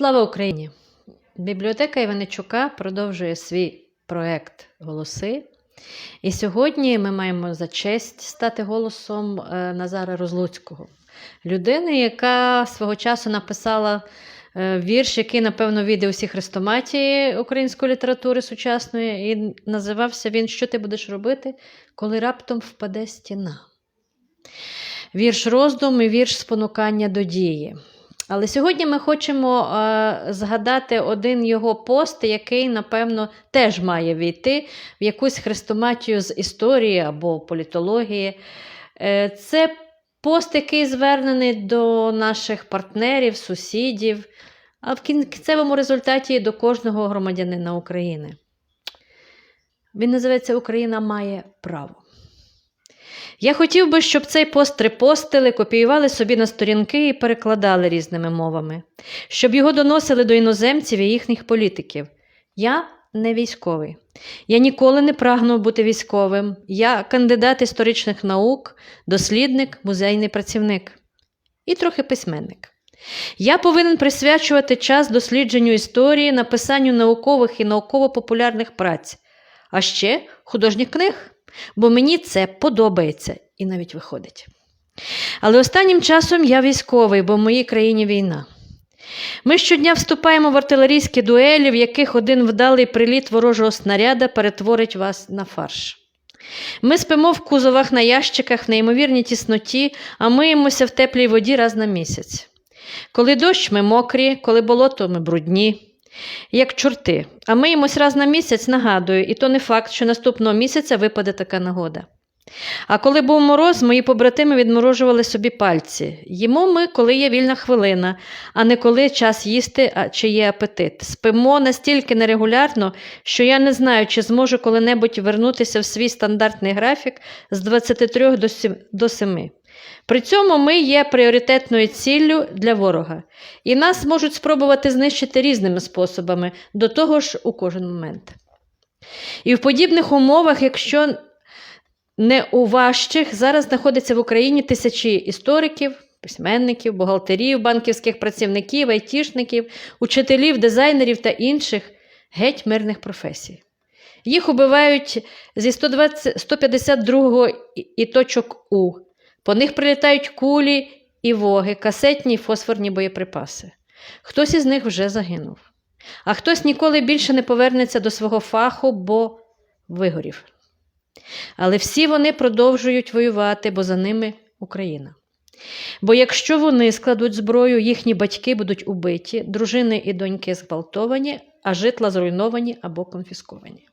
Слава Україні! Бібліотека Іваничука продовжує свій проект Голоси. І сьогодні ми маємо за честь стати голосом е, Назара Розлуцького, людини, яка свого часу написала е, вірш, який, напевно, війде у всі хрестоматії української літератури сучасної, і називався він Що ти будеш робити, коли раптом впаде стіна. Вірш роздум і вірш спонукання до дії. Але сьогодні ми хочемо е, згадати один його пост, який, напевно, теж має війти в якусь хрестоматію з історії або політології. Е, це пост, який звернений до наших партнерів, сусідів, а в кінцевому результаті до кожного громадянина України. Він називається Україна має право. Я хотів би, щоб цей пост репостили, копіювали собі на сторінки і перекладали різними мовами, щоб його доносили до іноземців і їхніх політиків. Я не військовий. Я ніколи не прагнув бути військовим. Я кандидат історичних наук, дослідник, музейний працівник і трохи письменник. Я повинен присвячувати час дослідженню історії, написанню наукових і науково-популярних праць, а ще художніх книг бо мені це подобається і навіть виходить. Але останнім часом я військовий, бо в моїй країні війна. Ми щодня вступаємо в артилерійські дуелі, в яких один вдалий приліт ворожого снаряда перетворить вас на фарш. Ми спимо в кузовах на ящиках в неймовірній тісноті, а миємося в теплій воді раз на місяць. Коли дощ, ми мокрі, коли болото, ми брудні як чорти. А миємось раз на місяць, нагадую, і то не факт, що наступного місяця випаде така нагода. А коли був мороз, мої побратими відморожували собі пальці. Їмо ми, коли є вільна хвилина, а не коли час їсти а чи є апетит. Спимо настільки нерегулярно, що я не знаю, чи зможу коли-небудь вернутися в свій стандартний графік з 23 до 7. При цьому ми є пріоритетною ціллю для ворога, і нас можуть спробувати знищити різними способами, до того ж у кожен момент. І в подібних умовах, якщо не у важчих, зараз знаходиться в Україні тисячі істориків, письменників, бухгалтерів, банківських працівників, айтішників, учителів, дизайнерів та інших геть мирних професій. Їх убивають зі 120, 152 і точок У. По них прилітають кулі і воги, касетні й фосфорні боєприпаси. Хтось із них вже загинув, а хтось ніколи більше не повернеться до свого фаху, бо вигорів. Але всі вони продовжують воювати, бо за ними Україна. Бо якщо вони складуть зброю, їхні батьки будуть убиті, дружини і доньки зґвалтовані, а житла зруйновані або конфісковані.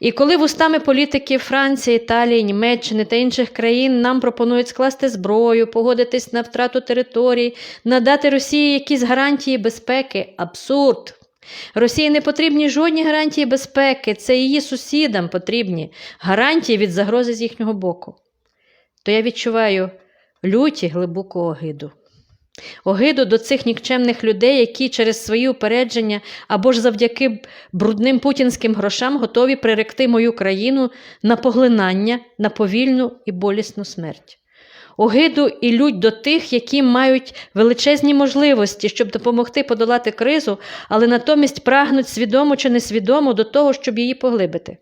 І коли вустами політиків Франції, Італії, Німеччини та інших країн нам пропонують скласти зброю, погодитись на втрату територій, надати Росії якісь гарантії безпеки абсурд. Росії не потрібні жодні гарантії безпеки, це її сусідам потрібні гарантії від загрози з їхнього боку. То я відчуваю люті глибоку огиду. Огиду до цих нікчемних людей, які через свої упередження або ж завдяки брудним путінським грошам готові приректи мою країну на поглинання, на повільну і болісну смерть. Огиду і лють до тих, які мають величезні можливості, щоб допомогти подолати кризу, але натомість прагнуть свідомо чи несвідомо до того, щоб її поглибити.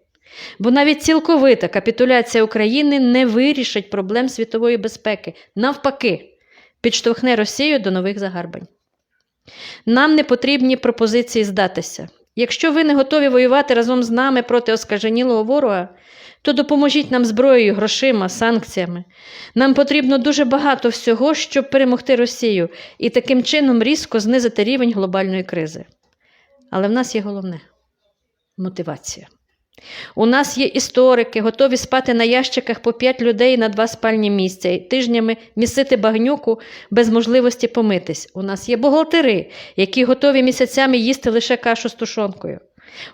Бо навіть цілковита капітуляція України не вирішить проблем світової безпеки. Навпаки підштовхне Росію до нових загарбань. Нам не потрібні пропозиції здатися. Якщо ви не готові воювати разом з нами проти оскаженілого ворога, то допоможіть нам зброєю, грошима, санкціями. Нам потрібно дуже багато всього, щоб перемогти Росію і таким чином різко знизити рівень глобальної кризи. Але в нас є головне мотивація. У нас є історики, готові спати на ящиках по п'ять людей на два спальні місця і тижнями місити багнюку без можливості помитись. У нас є бухгалтери, які готові місяцями їсти лише кашу з тушонкою.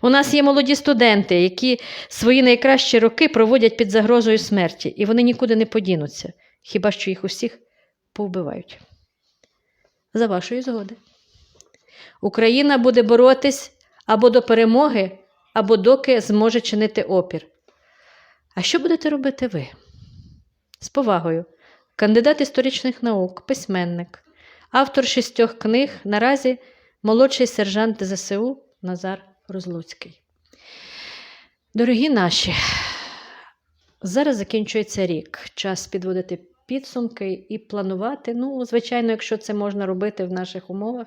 У нас є молоді студенти, які свої найкращі роки проводять під загрозою смерті, і вони нікуди не подінуться, хіба що їх усіх повбивають. За вашої згоди. Україна буде боротись або до перемоги або доки зможе чинити опір. А що будете робити ви? З повагою, кандидат історичних наук, письменник, автор шістьох книг, наразі молодший сержант ЗСУ Назар Розлуцький. Дорогі наші, зараз закінчується рік. Час підводити підсумки і планувати. Ну, звичайно, якщо це можна робити в наших умовах,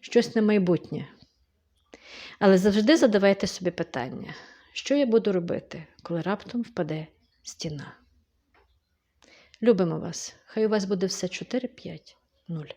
щось на майбутнє. Але завжди задавайте собі питання, що я буду робити, коли раптом впаде стіна. Любимо вас. Хай у вас буде все 4-5-0.